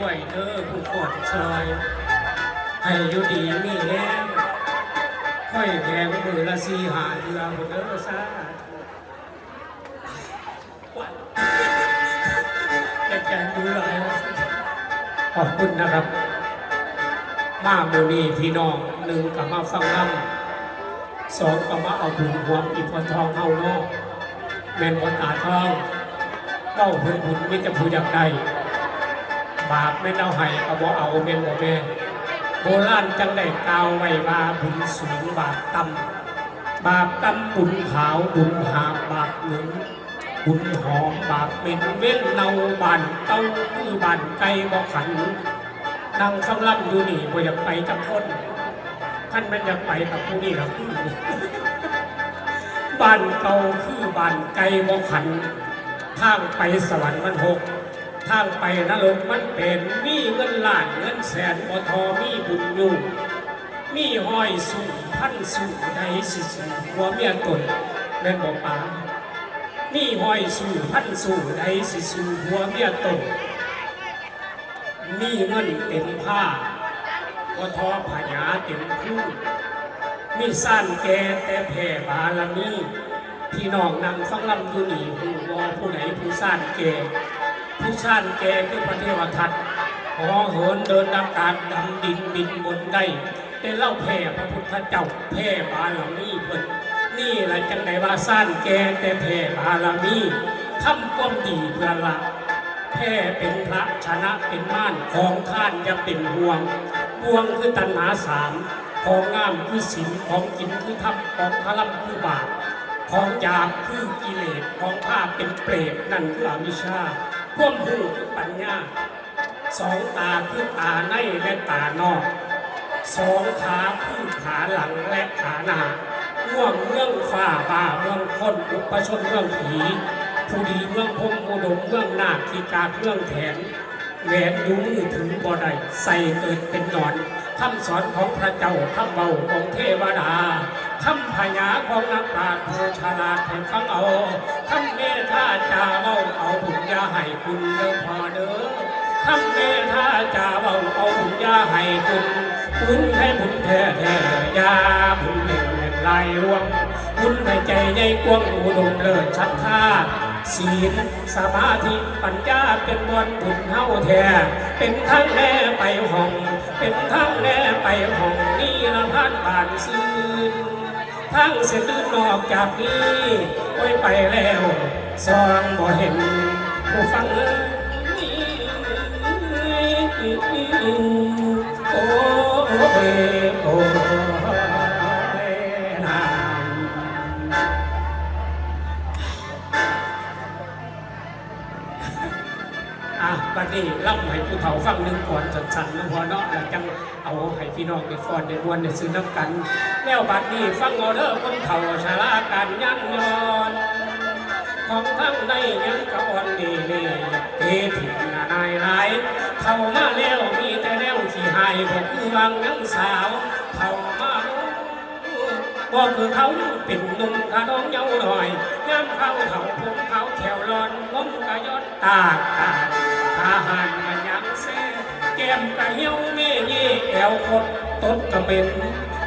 ด้วยเด้อผู้กดซอย ให้อยู่ดีมีแห้งค่อยแพงมือละสีหาเดือนเด้อซาแต่แกดูหลายขอบคุณนะครับ มาโมนีพี่น้องหนึ่งกับมาฟังล่ำสองกับมาเอาบุญหวมอีพอทองเข้านอกแม่นพอตาทองเก้าเพิ่อนบุญไม่จะผู้อยากได้ บาปไม่เอาให้เอาบ่เอาเมนบ่แม่โบราณจังได้กล่าวไว้ว่าบุญสูงบาปต่ำบาปต่ำบุญขาวบุญหาบบาปหนึ่งบุญหอมบาปเป็นเว้นเนาบานเต้าคือบานไก่บ่ขันดังฟังล่ำอยู่นี่บ่อยากไปจักคนท่านมันอยากไปกับผู้นี่ครับบ้านเก่าคือบ้านไก่บ่ขันทางไปสวรรค์มันหก ทางไปนรกมันเป็นมีเงินล้านเงินแสนบ่ทอมีบุญอยู่ มีห้อยสูงพันสูงใดสิสูงหัวเมียตนแม่นบ่ป่ามีห้อยสูงพันสูงใดสิสูงหัวเมียตนมีเงินเต็มผ้าบ่ทอผญาเต็มคู่มีสั้นแกแต่แผ่บารมีพี่น้องนำฟังลำอยู่นี่ผู้วอผู้ไหนผู้สั้นแก่ ผู้ชาติแกคือพระเทวทัตหอเหินเดินอากาศดำดินบินบนได้ได้เล่าแผ่พระพุทธเจ้าแผ่บารมีเพิ่นนี่แหละจังไดว่าสร้างแกแต่แผ่บารมีทำความดีเพื่อละแผ่เป็นพระชนะเป็นม่านของท่านจะเป็นห่วงห่วงคือตัณหาสามของงามคือศีลของกินคือธรรมของพลัมคือบาปของยาคือกิเลสของภาเป็นเปรตนั่นคืออวิชชา พ่วงหูคือปัญญา สองตาคือตาในและตานอก สองขาคือขาหลังและขาหน้าง่วงเรื่องฝ่าป่าเมืองคนอุปชนเมืองผีผู้ดีเมืองพงอุดมเมืองนาคทีกาเมืองแขนแหวนอยู่มือถึงบ่ได้ใส่เกิดเป็นหนอนคำสอนของพระเจ้าคำเบาของเทวดา คำพญาของนักปราชญ์ผู้ฉลาดให้ฟังเอาคำเมตตาจาเว้าเอาบุญญาให้คุณเด้อพอเด้อคำเมตตาจาเว้าเอาบุญญาให้คุณบุญให้บุญแท้แท้ยาบุญเล่นเล่นลายรวงบุญให้ใจใหญ่กว้างอุดมเลิศชัดท่าศีลสมาธิปัญญาเป็นบนบุญเฮาแท้เป็นทั้งแน่ไปห้อง เป็นทั้งแน่ไปห้องนี่ละพานบานซื่น ทั้งเส้นลื่นอกจากนี้ไว้ไปแล้วสองบ่เห็นผู้ฟังเอ้ยโอ้ย บัดนี้รับให้ผู้เฒ่าฟังหนึ่งก่อนสั้นๆนะพอเนาะแล้วจังเอาให้พี่น้องได้ฟอนได้มวนได้ซื้อน้ำกัน แล้วบัดนี้ฟังเอาเด้อคนเฒ่าชาลาการยันยอนของทั้งในยังกะอ่อนดีนี่เอถิ่นนานายหลายเข้ามาแล้วมีแต่แนวที่หายบอกคือวังยังสาวเข้ามาบอกคือเขาเป็นหนุ่มขาน้องเยาว์หน่อยย้ำเข้าเฒ่าผมเขาแถวรอนผมกะยอนตากตา อาหารมันยังแซ่แก้มกะเหี่ยวเม่เย่แอวคดต้นกะเป็น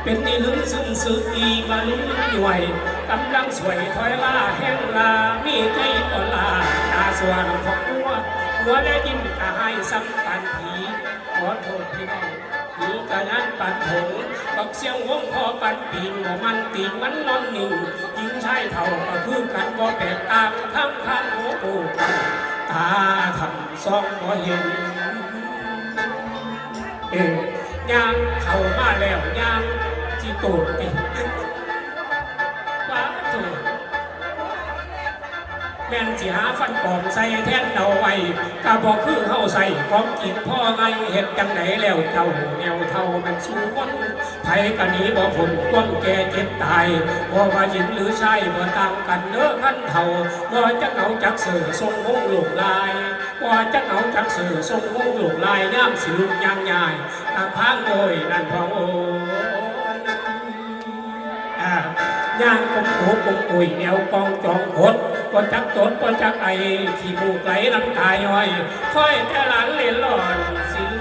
เป็นนี่ลึงซึ้งซึ้งอีมาลุ้นย่วยกำลังสวยถอยล่าแห้งลามีใจอ่อนลาตาสว่างของหัวหัวและยิ้มกะให้ซ้ำปันผีขอโทษพี่น้องผีกะยันปันผงบักเสียงวงพอปันปีงว่ามันปีมันนอนนิ่งยิงชายเท่าก็คือกันบ่แตกต่างทั้งทางโอ้โห ตาทำซองบ่เห็นเอ๊ยย่างเข้ามาแล้วย่างที่ตูดติ ม่นสิหาฟันปลอมใส่แท่นเอาไว้กะบอกคือเฮาใส่ของกินพ่อไงเฮ็ดจังไหนแล้วเจ้าแนวเท่ามันสู้คนไผกะหนี้บ่ผลความแก่เจ็บตายบ่ว่าหญิงหรือชายบ่ต่างกันเด้อคันเท่าบ่จะเอาจักเสือทรงงงลูกลายว่าจะเอาจักเสือทรงงงลูกลายย่ามสิลูกยางใหญ่ตาพางโอยนั่นพองโอยอ่าย่างกงโขกงอุยแนวกองจองหด กปนจักตนกปนจักไอที่บูกไหลน้ำตายย้อยค่อยแต่หลังเล่นหลอนสิล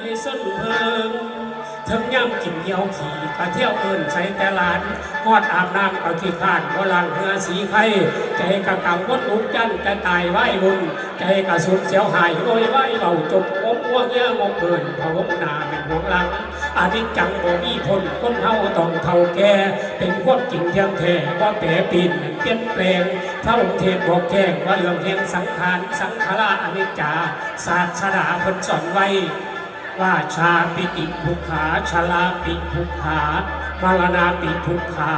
ให้ส้นเพิงทั้งย่ำกินเหี่ยวขี่ปลาเที่ยวเอินใช้แต่หลานกอดอาบน้ำเอาที่คาดโบราณเรือสีไข่ใจกะกังวดลุกจันแต่ตายไหวบุญใจกะสุดเสียวหายโอยไหวเบาจุก งบอ้วเงี้ยงบเกินพะวกนาเป็นห่วงหลังอาทิตย์จังโบมีพลคนเฮาต้องเท่าแก่เป็นความจริงเที่ยงแท้ว่าแปรปีนเปลี่ยนแปลงพระองค์เทศบอกแจ้งว่าเรื่องแห่งสังขารสังขาราอนิจจาศาสนาเพิ่นสอนไว้ว่าชาปิติภุขาชลาปิภุขามรณาปิภุขา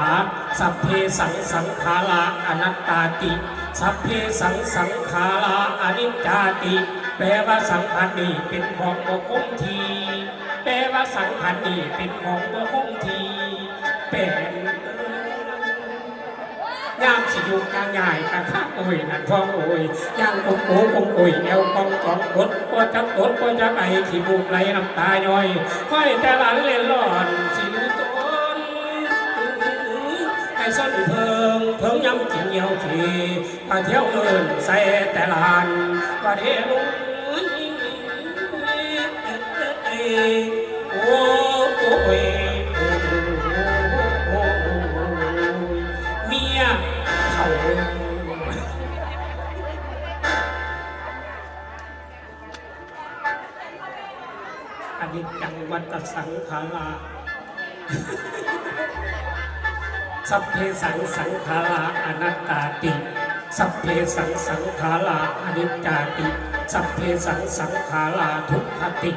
สัพเพสังสังขาราอนัตตาติ สัพเพสังสังขาราอนิจจาติ แปลว่าสังขารนี้เป็นของบ่คงที แปลว่าสังขารนี้เป็นของบ่คงทีเป็นยามสิอยู่กลางใหญ่กลางข้าโอ้ยนั่นท้องโอ้ยย่างกงโอ้กงโอ้ยเอวกองกองกดก็จักกดก็จักไอขี้บุกไหลน้ำตาย่อยค่อยแต่หลันเล่นร้อนสิรู้ตนไอ้ส้นเพิงเพิงยำกินเหี่ยวขี้กะเที่ยวเอินใส่แต่ลานกะเทลุโอ้โอ้โอ้โอ้เมียเขาอันนี้จังวัตสังขาราสัพเพสังสังขาราอนัตตาติ สัพเพสังสังขาราอนิจจาติ สัพเพสังสังขาราทุกขติ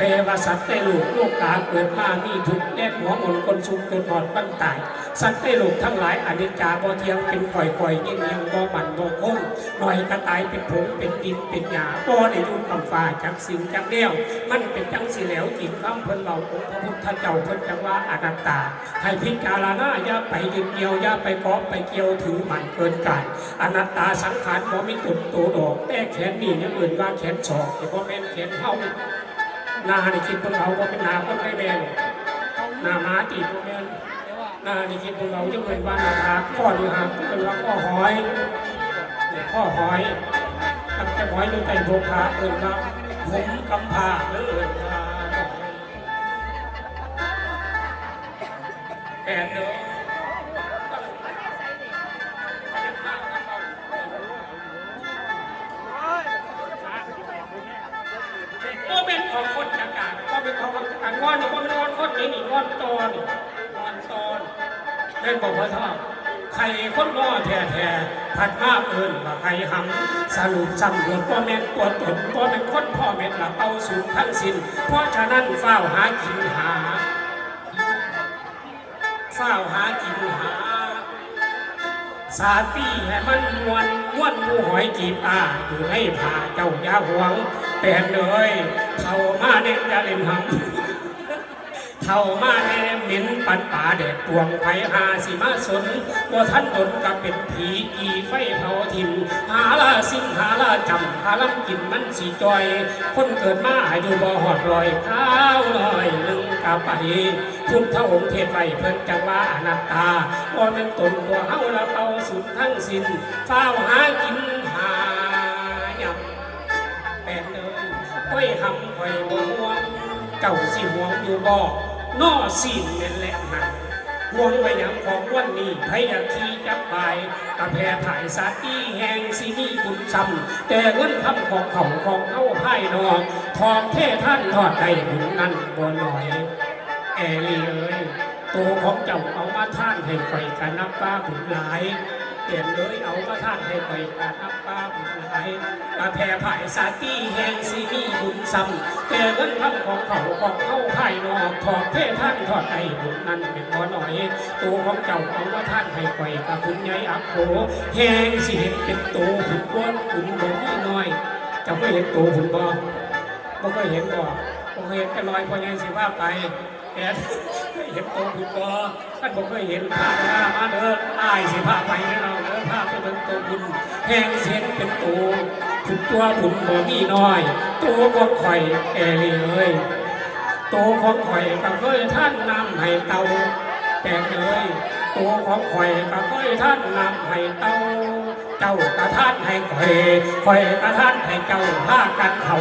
แปลว่าสัตว์ในโลกโลกกาเกิดมามีทุกแยกหัวหมนคนสุขจนหอดบังตาย สัตว์ในโลกทั้งหลายอนิจจาบ่เที่ยงเป็นข่อยข่อยเงี้ยงเงี้ยบ่มันบ่คงหน่อยกระตายเป็นผงเป็นดินเป็นหญ้าบ่ได้ยู่คำฟ้าจากสิ่งจากเดียวมันเป็นจังสิแล้วกินคำเพิ่นเบาองค์พระพุทธเจ้าเพิ่นจังว่าอนัตตาให้พิจารณาอย่าไปยึดเกี่ยวอย่าไปเกาะไปเกี่ยวถือมันเกินกายอนัตตาสังขารบ่มีตุนโตดอกแต่แขนนี่ย่างอื่นว่าแขนศอกแต่บ่แม่นแขนเฮา น้านี่คิดพวกเขาก็เป็นหน้าคนไม่แมนหน้าม้าตีพวกแมนหน้านี่คิดพวกเราจะเป็นว่าหน้าผาข้อดีหักเป็นว่าข้อหอยเนี่ยข้อหอยตั้งแต่หอยจนแต่โบขาเอิญครับผมกำพาเอินว่าแปดเด้อ นงอนคนนี้นี่งอนตอนงอนตอนเล่นบอกว่าท่าใครคนง้อแท้แท้ผัดมากเอินว่าใครหำสรุปสำรวจว่าแม่นตัวตนว่าเป็นคนพ่อแม่นละเอาสูงทั้งสิ้นเพราะฉะนั้นเฝ้าหากินหาเฝ้าหากินหา สาปีให้มันมวนม้วนหมูหอยจีบอาอยู่ในผ่าเจ้ายาหวงแปลนเลยเท่ามาเน้นยาเล่นหำ เท่ามาแน่เหม็นปันป่าเด็ดตวงไผหาสิมาสนว่าท่านตนกับเป็นผีอีไฟเผาทิมหาลาสิ่งหาลาจำหาลำกินมันสีจอย คนเกิดมาอายุบ่หอดรอยข้าวลอยหนึ่งกาไปพุทธองค์เทศไว้เพิ่นจังว่าอนัตตาว่าเป็นตนตัวเฮาละเตาสุดทั้งสิ้นเฝ้าหากินหายำแปดเลยค่อยหำค่อยบ่ห่วงเจ้าสิห่วงอยู่บ่ นอสินนั่นแหละนั่นห่วงไว้หยังของวันนี้พยาทีจับไปกระแพร่ถ่ายสาตีแหงสิมีบุญซ้ำแต่เงินคำของเขาของเข้าไพ่นองทองเท่ท่านทอดได้บุญนั้นบ่หน่อย แอลีเอ้ยตัวของเจ้าเอามาท่านให้ไฟกันนับป้าบุญหลาย เปลี่ยนเลยเอามาท่านให้ไฟกันนับป้าบุญหลายกระแพร่ผายสาตีแห่งสีมีบุญซ้ำแต่เงินคำของเขาของเข้าภายนอกทองเทท่านทอดไอ้บุญนั้นเป็นบ่หน่อย ตัวของเจ้าเอามาท่านให้ไฟกับบุญใหญ่อักโขแห่งสิเห็นเป็นตัวผุนก้นผุนบ่มีน้อยเจ้าก็เห็นตัวผุนบ่บ่เคยเห็นบ่บ่เคยเห็นกันลอยพอใหญ่สิว่าไปแอนเห็นโตบุญบอท่านบอกเคยเห็นภาพมามาเด้ออายสิภาพไปให้เราเด้อภาพเป็นโตบุญแห้งเสียนเป็นโตถูกตัวบุญบ่มีน้อย ตัวของข่อยแอรเอ้ยตัวของข่อยก็เคยท่านนำให้เตาแต่เอ้ยตัวของข่อยก็เคยท่านนำให้เตาเจ้ากระท่านให้ข่อยข่อยกระท่านให้เจ้าพากันเข้า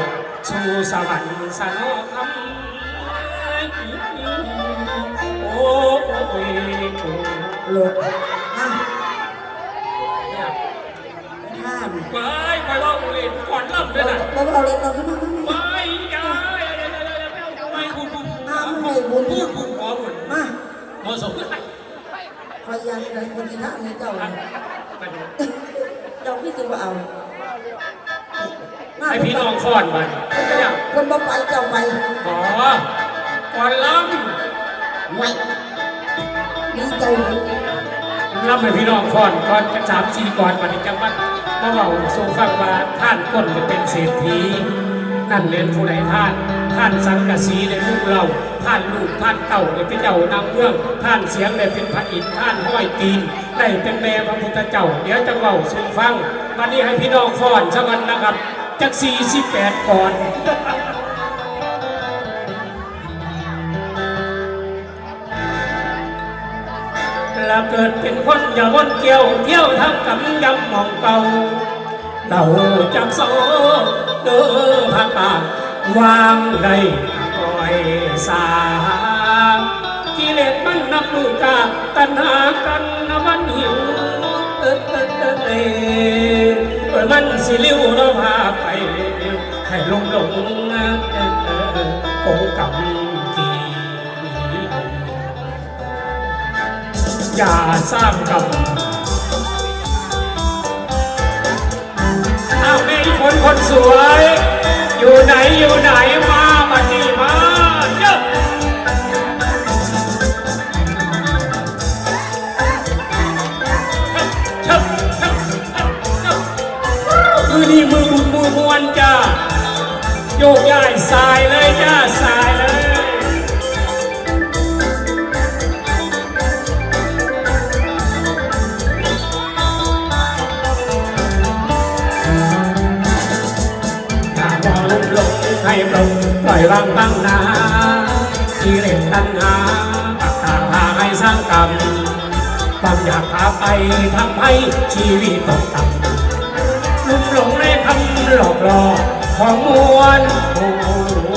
สู่สวรรค์สนอคำ โอ้ยอะห้ามไปไปว่าเล่ก่อนล่ำด้วยนะเราเอาเล็กเราขึ้นมาขึ้นมาอย่าไปพูดพูดห้ามให้บุญพูดพูดขอบุญมาเหมาะสมคอยยังเลยคนที่ท่าให้เจ้าไปดูเจ้าพี่สิว่าเอาให้พี่น้องฟอนไปคนบ่ไปเจ้าไปขอก่อนล่ไม่ ดีใจำล่ำให้พี่น้องฟอนก่อนจะสามสี่ก่อนปฏิจจวัตมาเบาสู่ฟังว่าท่านก้นจะเป็นเศรษฐีนั่นเรียนผู้ใดท่านท่านสังกะสีในลูกเรา ท่านลูกท่านเต่าได้เป็นเจ้านางเมือง ท่านเสียงได้เป็นพระอินทร์ท่านห้อยตีนได้เป็นแม่พระพุทธเจ้า เดี๋ยวจะเบาสู่ฟังวันนี้ให้พี่น้องฟ้อนสักวันนะครับจาก48ก่อน ล้วเกิดเป็นคนอย่าวนเกี่ยวเที่ยวทักกำยำมองเก่า เราจักโซเด้อพาปากวางได้ปล่อยสากิเลสมันนับมือกาตัณหากันนะมันหิวเออเออเออเออมันสิลิ้วเราพาไปให้ลงหลงเออเออคงกำ อย่าสร้างกรรมอ้าวแม่อีคนคนสวย อยู่ไหนอยู่ไหนมาบัดนี้มาเจ้ามือนี้มือบุญมือมวนจ้าโยกย้ายสายเลยจ้าสายเลย ปลงปล่อยวางตั้งนาที่เล็กตัณหาปักตาพาให้สร้างกรรมความอยากพาไปทำให้ชีวิตตกต่ำลุ่มหลงในคำหลอกหลอกของมวลผู้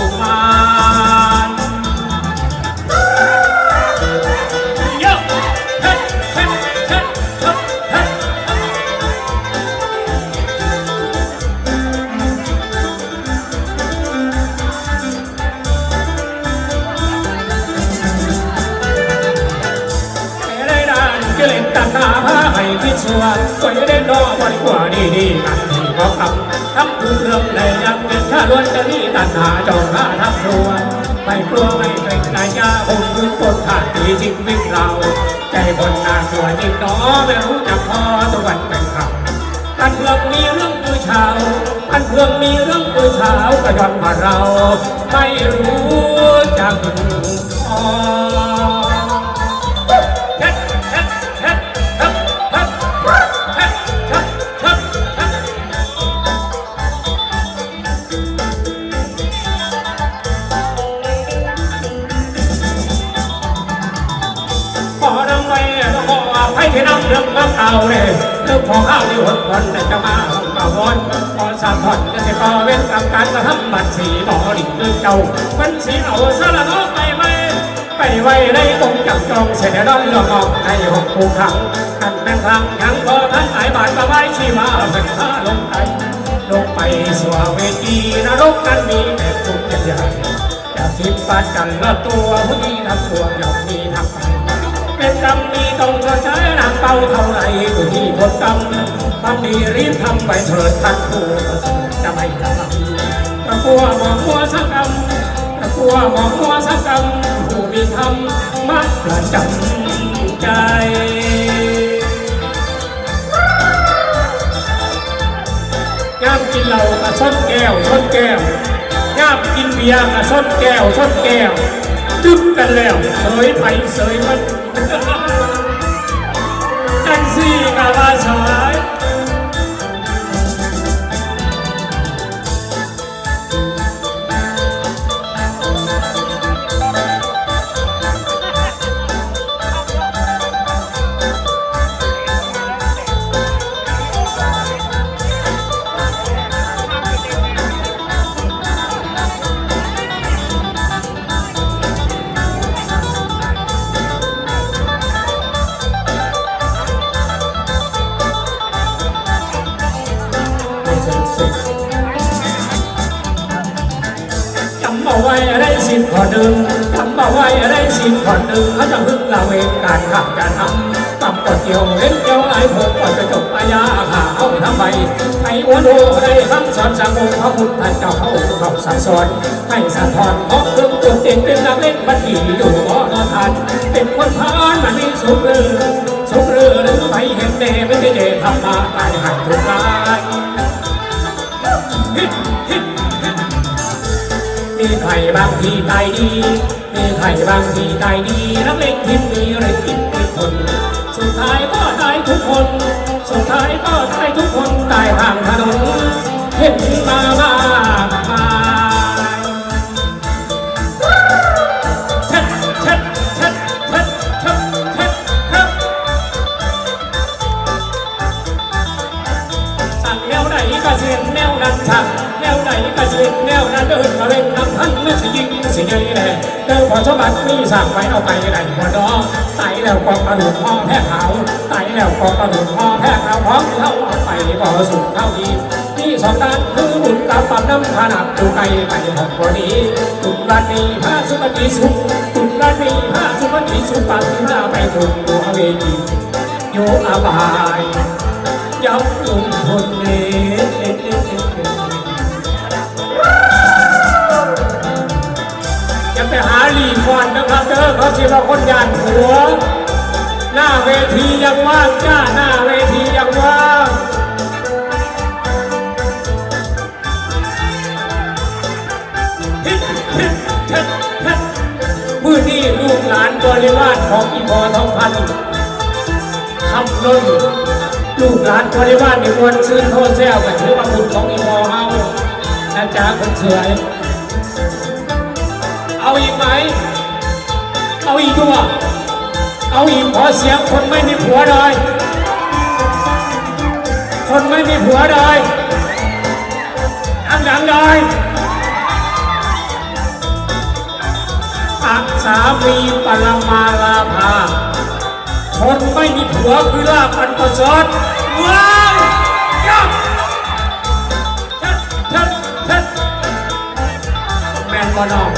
ก็เล่นตัดหน้าผ้าให้พิชัวก็ยังได้นอวันกว่าดีดีกันที่พอคำทำทุกเรื่องได้ยังเป็นข้าล้วนจะนี่ตัดหน้าจองข้าทำตัวไม่กลัวไม่เกรงใจยาคงพื้นปนขาดตีจริงวิ่งเราใจคนหน่ากลัวจริงน้อไม่รู้จักพอตะวันเป็นคำกันเพื่อมีเรื่องมือเช้ากันเพื่อมีเรื่องมือเช้าก็ย้อนมาเรา ไม่รู้จักพอ เรื่องน้ำเก่าเลยเรื่องพอข้าวที่หดวันแต่จะมาห้องเก่าวนขอสามผ่อนจะจะต่อเว้นกับการกระทำบัตรสีบ่อดิ่งเรื่องเก่ามันสีเอาสารน้องไปไว้ไปไว้ในกงจับจองเสด็จดอนหลอกออกในหกภูขังอันนั่งทางยังพอท่านหายบาดมาไว้ชีมาเป็นข้าลงไปลงไปสวเวทีนรกนั้นมีแต่ทุกข์ใหญ่จะคิดปาดกันละตัวผู้นี้ทำตัวย่อมมีทางเป็นกรรมมีต้องชดใช้ เป้าเท่าไรผู้ที่ผลกรรมทำดีรีบทำไปเถิดท่านผู้ประเสริฐจะไม่ทำตะกัวมองมัวสักกรรมตะกัวมองมัวสักกรรมผู้มีธรรมมักประจำใจย่ามกินเหล้าก็ชนแก้วชนแก้วย่ามกินเบียร์ก็ชนแก้วชนแก้วดึกกันแล้วเสยไปเสยมัน 그 지나가서 อนสังองค์พระพุทธเจ้าเขาเขาสั่งสอนให้สะท้อนเพราะเรื่องตัวเต็งเป็นนักเล่นบัณฑิตอยู่บ่อนอทันเป็นคนพานมันมีสุขเรือสุขเรือหรือไปเห็นเดไม่ได้เดทำมาตายหักทุกรายมีใครบางทีตายดี มีใครบางทีตายดีนักเลงทิมมีอะไรกินไม่ทนสุดท้ายก็ตายทุกคน สุดท้ายก็ตายทุกคนตายทางถนน เห็นมามากมายช็ดช็ดช็ดช็ดช็ดช็ดช็ดสั่งแนวไหนก็เสียงแนวนั้นสั่งแนวไหนก็เสียงแนวนั้นเดินมาเร่งนำทันไม่สิยิงสิยิงแหละเดินพอสมบัติมีสั่งไปเอาไปไหนหัวดองไตแล้วกองกระดูกห่อแพ้ขาวไตแล้วกองกระดูกห่อแพ้ขาวพร้อมเข้าเอาไปบ่อสุกเข้าอีก สองด้นคือบุญตามปั๊มน้ำขนาดดูไกลไปหอกบดีตุลานีพระสุปฏิสุขตุลานีพระสุปฏิสุขปัสนาไปถูกตัวเวทีโยอาบายยับยุงคนเล่จะไปหาลีฟอนนะครับเด้อเขาสิว่าคนยานหัว หน้าเวทียังว่างจ้าหน้าเวทียังว่าง บริวารของอีพอทองพันคำล้นลูกหลานบริวารในมวลซื้อโทษแซวกับถือว่าบุญของอีพอเฮานะจ๊ะคนสวย เอาอีกไหม เอาอีกตัวเอาอีกขอเสียงคนไม่มีผัวเลยคนไม่มีผัวเลยดังเลยอัก สามีปรมาลาภาคนไม่มีผัวคือลาบอันประชดว้าวยับเท็ดเท็ดเท็ดแมนบอนอง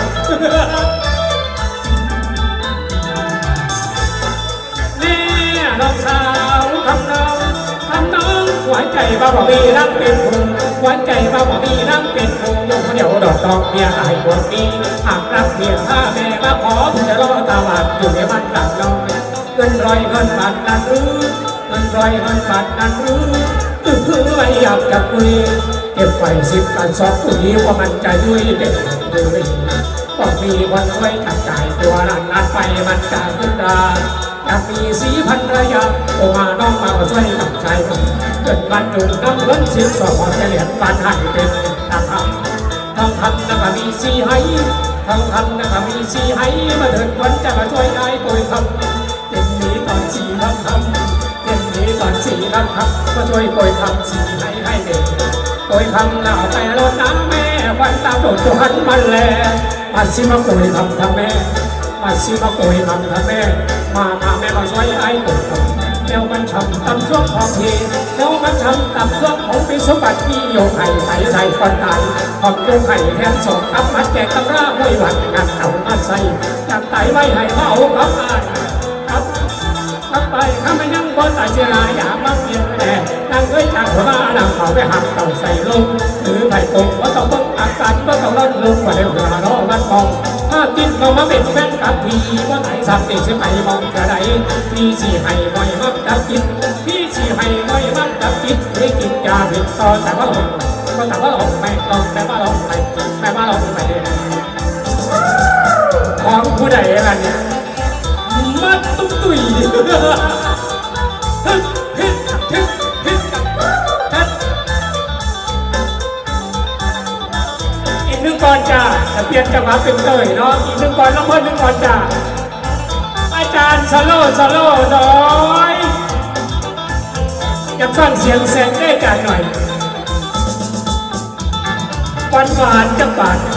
น้องหัวใจบ้าบ่มีรักเป็นคงหัวใจบ้าบ่มีรักเป็นคงยกเดียวดอกดอกเมียอายคนนี้หากรักเมียถ้าแม่มาขอผมจะรอตาหวานอยู่ในบ้านหลังน้อยเงินรอยเงินบาทนั้นหรือเงินรอยเงินบาทนั้นหรือคือคือไม่อยากจะคุยเก็บไว้สิบกันสองคุยว่ามันจะยุ่ยเด็กเลยต้องมีวันช่วยจับจ่ายตัวนั้นนัดไปมันจะขึ้นราอยากมีสีพันระยะโอมาน้องมาช่วยกับชายผม เกิดบันจุน้ำเงินสิบสองจะเหรียญบานให้เป็นตาทำทองคำนะก็มีสีให้ทองคำนะก็มีสีให้มาเถิดวันจะมาช่วยได้โปรยคำเต็มนี้ตอนสีคำคำเต็มนี้ตอนสีคำคำมาช่วยโปรยคำสีให้ให้เด็กโปรยคำหนาวไปรดน้ำแม่วันตาโดดตัวหันมันแลมาสิมาโปรยคำทำแม่มาสิมาโปรยคำทำแม่มาพาแม่มาช่วยไอ้โปรยคำ แล้วมันช้ำตำช่วงของเทีแล้วมันช้ำตำช่วงของเป็นสมบัติที่โยกไห่ใส่ใส่คนตายขอบโยกไห่แทนสองทับมัดแจกตำราห้วยหวัดกันเอามาใส่จับไตไว้ให้เขาขาตายครับครับไปข้าไม่ยังบนตาเสียรายอย่ามาเพียงแต่นั่งเอ้ยจากหัวหน้าเขาไปหักเต่าใส่ลงหรือไผ่ตกว่าต้องต้องอากาศก็ต้องลดลงกว่าเดิมหัวล้อนมันมองถ้าติดเขามาเป็นแฟนกับพี่ ว่าไหนสักติใช่ไหมมองกระไดพี่สีให้บ่อยมักดับจิตพี่สีให้บ่อยมักดับจิตไม่กินยาผิดตอนแต่ว่าหลงก็แต่ว่าหลงไปตอนแต่ว่าหลงไปแต่ว่าหลงไปของผู้ใดกันเนี่ยมัดตุ้มตุยฮึฮึฮึฮึดฮึดอีกหนึ่งก่อนจ้าจะเปลี่ยนจังหวะเป็นเตยเนาะอีกหนึ่งก่อนแล้วเพิ่มหนึ่งก่อนจ้า จานสโลสโลน้อยอยกฟังเสียงแสงได้กันหน่อยหวานหวานจับหวาน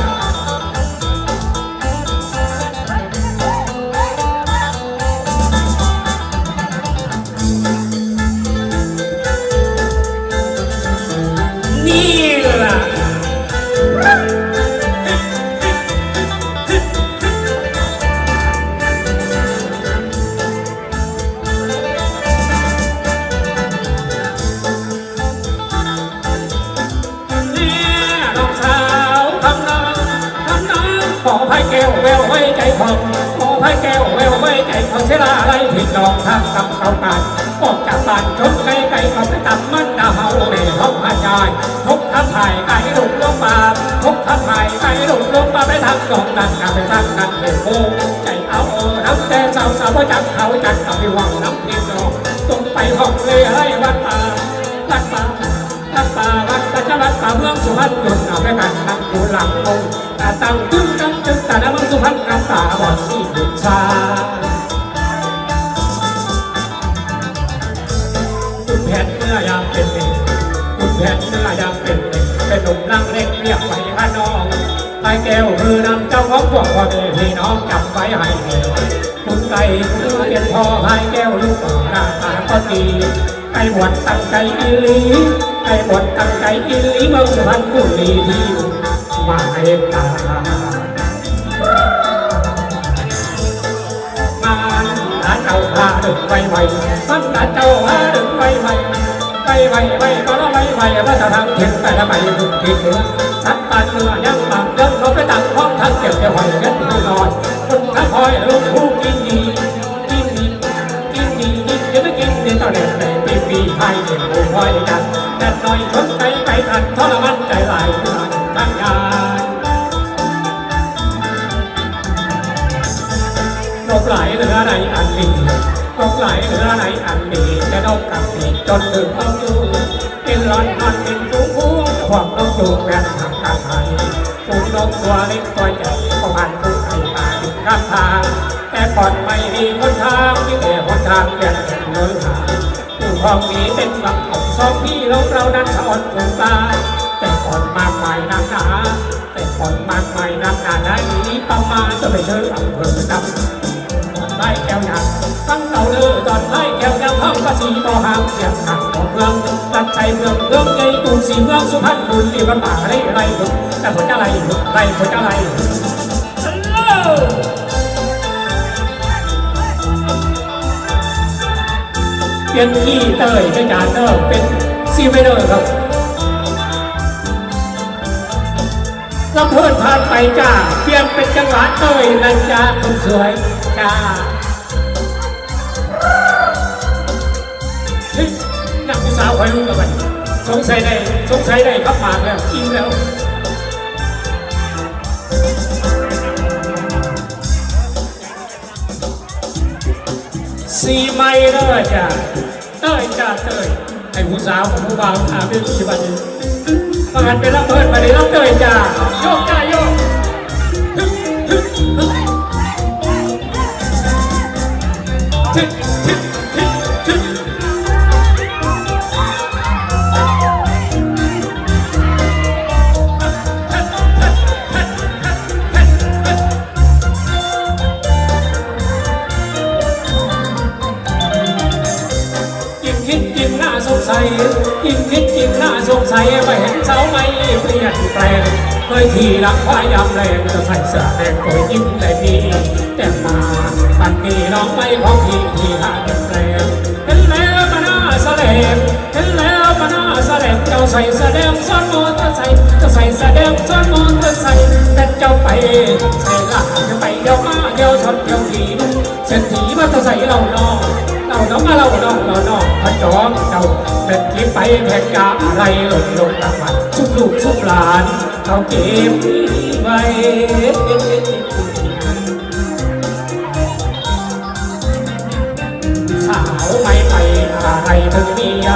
ลุกลงมาไปทางดอกนั่นกันไปทางนั้นเห็นโบใจเอาเออน้ำแต่สาวสาวจักเขาจักเอาไปวางน้ำเพียงดอกตรงไปห้องเลยให้วัดตาวัดตาวัดป่าวัดตะชะวัดป่าเมืองสุพรรณจุดเอาไปกันตั้งอยู่หลังองค์ตาตั้งตึ้งตั้งตึ้งตาดำเมืองสุพรรณน้ำตาบอดที่บุษาคุณแผนเมื่อยามเป็นเด็กคุณแผนเมื่อยามเป็นเด็กเป็นหนุ่มนั่งเล็ก แก้วคือนำเจ้าของพวกพ่อแม่พี่น้องจับไว้ให้ดีคุณไก่คือเป็นพ่อไอ้แก้วลูกหน้าตาก็ดีไอ้บวชตั้งใจอีลีไอ้บวชตั้งใจอีลีเมืองสุพรรณบุรีที่มาเอ็ตามันตาเจ้าพาดึกไวไวมันตาเจ้าพาดึกไวไวไวไวไวก็ละไวไวว่าจะทำเห็นแต่ละไปดุกินสัตว์ป่าเนื้อยัง บางเดินเขาไปตั้งห้องทั้งเก็บจะหอยเงินผู้นอนคนทั้งคอยลูกผู้กินดีกินดีกินดีกินเดี๋ยวไม่กินเดี๋ยวตอเด็กแต่ปีปีไทยเด็กผู้คอยกันแต่หน่อยชนใจไปทันทรมานใจหลายทั้งงานนกไหลเหลือในอันดีนกไหลเหลือในอันดีจะนกกับปีจนถึงต้องดูเป็นร้อนนอนเป็นฟูฟูพวกนกจูงแม่ทางการไทย ฟูนกตัวเล็กตัวใหญ่ก็พันผู้ไทยตาดินข้ามทาง แต่ก่อนไม่มีคนทางที่แต่คนทางเปลี่ยนเป็นเล้นหายผู้ครองมีเป็นหลักของสองพี่เราเรานั้นสอนผูกตาแต่ก่อนมากมายนักหนาแต่ก่อนมากมายนักหนาได้นี้ประมาณจะไปเจออำเภอดำ ไล่แก้วหนักตั้งเต่าเลือตอนไล่แก้วยังห้องภาษีต่อหางเสียงขังของเมืองตัดใจเมืองเมืองใหญ่กรุงศรีเมืองสุพรรณบุรีวันป่าไรไรหึแต่ผลอะไรหึไรผลอะไรฮัลโหลเปลี่ยนที่เตยไม่จานเตอร์เป็นซีเวเดอร์ครับ ลำเพิ่นผ่านไปจ้า เปลี่ยนเป็นจังหวะเตยนันจ้าคนสวยจ้าเฮ้ยนักผู้สาวคอยรู้กับมันสงสัยได้สงสัยได้ครับปากแล้วกินแล้วสีไม่เด้อจ้ะเต้ยจ้าเต้ยไอ้ผู้สาวของผู้บ่าวถามเป็นปัจจุบันนี้ ผ่านไปแล้วเปิดมาได้รับเตยจ้าโยกจ้าโยก ยิ่งคิดยิ่งน่าสงสัยว่าเห็นเสาไม่เปลี่ยนแปลงเคยขี่หลังควายยำแรงจะใส่เสื้อแดงเคยยิ้มได้ดีแต่มาปันนี้น้องไม่ของพี่ที่หาเปลี่ยนแปลงเห็นแล้วมันน่าแสลงเห็นแล้วมันน่าแสลงเจ้าใส่แสดงซ้อนมอเตอร์ไซค์จ้าใส่แสดงซ้อนมอเตอร์ไซค์แต่เจ้าไปใส่ละจะไปเดียวมาเดียวชนเดียวทีเศรษฐีมอเตอร์ไซค์เรานองเรา น้องมาเราน้องเราน้องพระจอมเจ้าเป็นที่ไปแผ่กาอะไรหล่นลงตะวันชุบลูกชุบหลานเขาเก็บไว้สาวไม่ไปอะไรถึงเมีย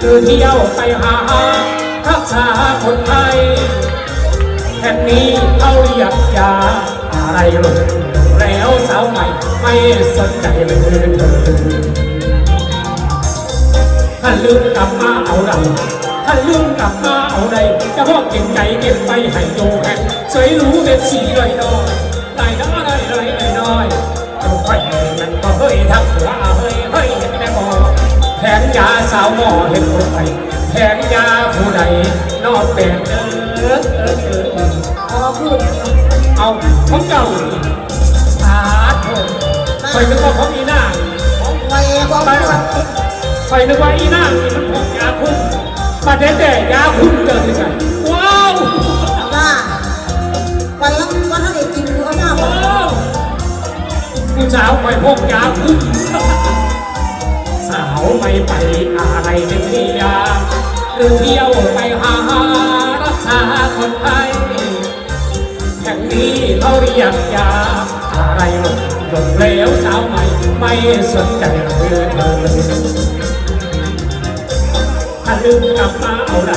คือเที่ยวไปหารักษาคนไทยแค่นี้เขาเรียกยาอะไรหล่น สาวใหม่ไม่สนใจเลยเธอถ้าลืมกลับมาเอาใดถ้าลืมกลับมาเอาใดจะพ่อเก็บใจเก็บไปให้โยแห่งสวยรู้เป็นสีลอยลอยลายน้อยลอยลอยลอยลอยเจ้าค่อยมันก็เฮ้ยทักหัวเฮ้ยเฮ้ยเห็นแต่บ่แผงยาสาวหมอเห็นคนไทยแผงยาผู้ใดนอกแปลงเออเออเออเออพอพูดเอาของเก่า สาธุคอยนึกว่าของอีนาของไว้ของไปพูดไฟนึกว่าอีนางนี่มันพกยาคุ้มประเด็นแต่ยาคุ้มเกินที่ใช่ว้าวว่าไปยังวันนั้นเด็กกินสาวคอยพกยาคุ้มสาวไม่ไปอะไรเป็นที่ยาหรือเที่ยวไปหารักษาคนไข้แห่งนี้เขาเรียกยา อะไรหลงหลงเหลวสาวใหม่ไม่สนใจเลยเธอเลยถ้าลืมกลับมาเอาไร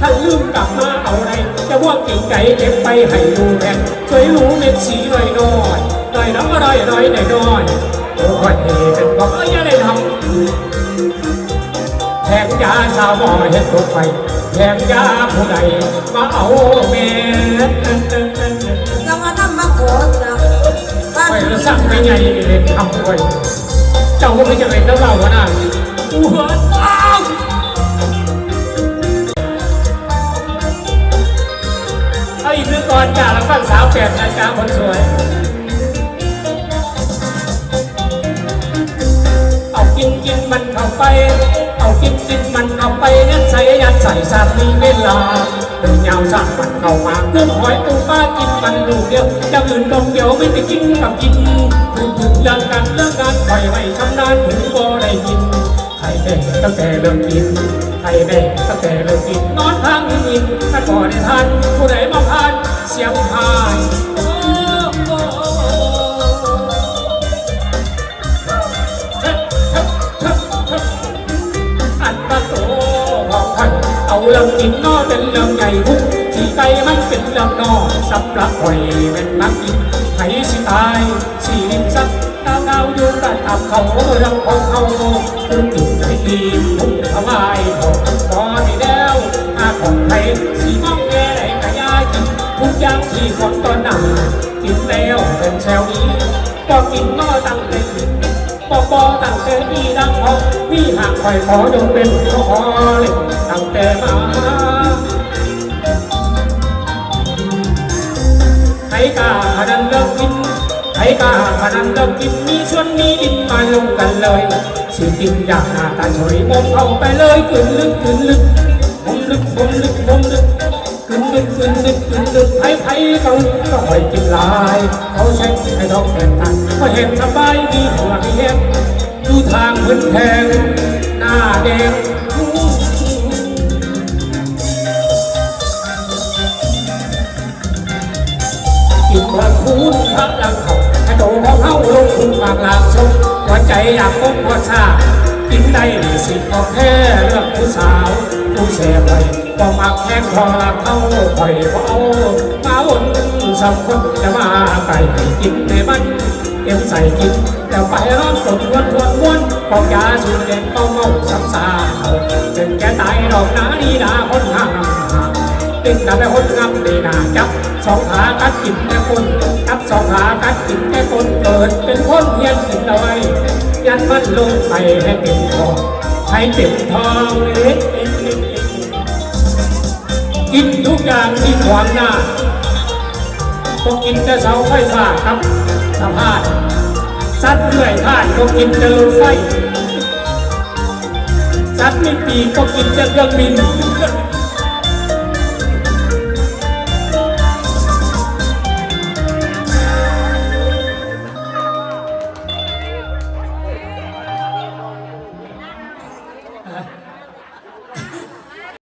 ถ้าลืมกลับมาเอาไรจะว่ากิ่งไก่เก็บไปให้ดูแทนช่วยรู้เม็ดสีหน่อยน้อยหน่อยน้ำอร่อยอร่อยหน่อยน้อยโอ้ยเป็นบอกเอ้ยอะไรทำแทงยาชาวบ่อเห็นรถไฟแทงยาผู้ใดมาเอาเม็ดจะมาทำมาโกรธนะบ้าน ไปแล้วสั่งไม่ไงเองทำไว้เจ้าก็ไม่จะเป็นแล้วเราวะน่ะหัวอ้าวเอาอีกเรื่องก่อนจ้าแล้วฟังสาวแก่นะจ้าคนสวย เอากินกินมันเข้าไป เอากินกินมันเข้าไปยัดใส่ยัดใส่สามีเวลา ตื่นเงาสร้างมันเข้ามาเพื่อหอยปูปลากินมันลูกเดียวอย่างอื่นดมเดียวไม่ได้กินกับกินถูกถึงเรื่องกันเรื่องงานคอยไม่ชำนาญถึงบ่ได้กินไข่แน่ตั้งแต่เริ่มกินไข่แน่ตั้งแต่เริ่มกินนอนทางนี้กินถ้าก่อนได้ทานผู้ใดมาพานเสียงพาย รื่องกินนอเป็นเรื่องใหญ่ทุกที่ไกลมันเป็นเรื่องนอสำหรับหอยเป็นนักกินไผสิตายสีลินสักดาวดาวอยู่ระดับเขาเรื่องของเขาถึงถึงไอ้ทีมุ่งทำลายหมดพอที่แล้วอาของไทยสีมองแก่ไหนกระยากินทุกอย่างที่คนตอนนั้นกินแล้วเป็นแชวนี้ก็กินนอตั้งแต่กิน ปอปอตั้งแต่อีดังพอพี่หากคอยขอยงเป็นขอเล่นตั้งแต่มาใครกล้าพนันเลิกกินใครกล้าพนันเลิกกินมีชวนมีดินมาลงกันเลยสิกินอยางหน้าตาเฉยมองเข้าไปเลยกลืนลึกกลืนลึกมุมลึกมุมลึกมุมลึกกลืนลึกกลืนลึก นลึกไผ่ไผ่เขาก็คอยกินลาย เขาใช้ให้ดอกแก่นตันก็เห็นสบายมีหัวเห็นดูทางพื้นแทงหน้าแดงกินความคูนพักหลังเขากระโดดของเฮาลงทุนปากหลากชมหัวใจอยากพบหัวชากินได้สิของแท้เรื่องผู้สาวผู้เสพไป ก็มักแค่คอเข้าคอยเบเอามาวนสักคนจะมาไก่ให้กินในมันเอ็มใส่กินแล้วไปรอนฝนวนวนวนกอกยาสูดเด่นเมาเมาสับสาเป็นแกตายดอกนาดีนาคนห่างติดกับไปคนงำดีนาจับสองขากัดกินแค่คนจับสองขากัดกินแค่คนเกิดเป็นคนเพียนกินเอาไว้ยันมันลงไปให้เป็นทองให้เป็นทองเล็ก กินทุกอย่างที่ขวางหน้าก็กินแต่เสาไฟฟ้าครับสะพาพสัตว์เลื่อยผ่านก็กินแต่รถไฟสัตว์ไม่ปีก็กินแต่เครื่องบิน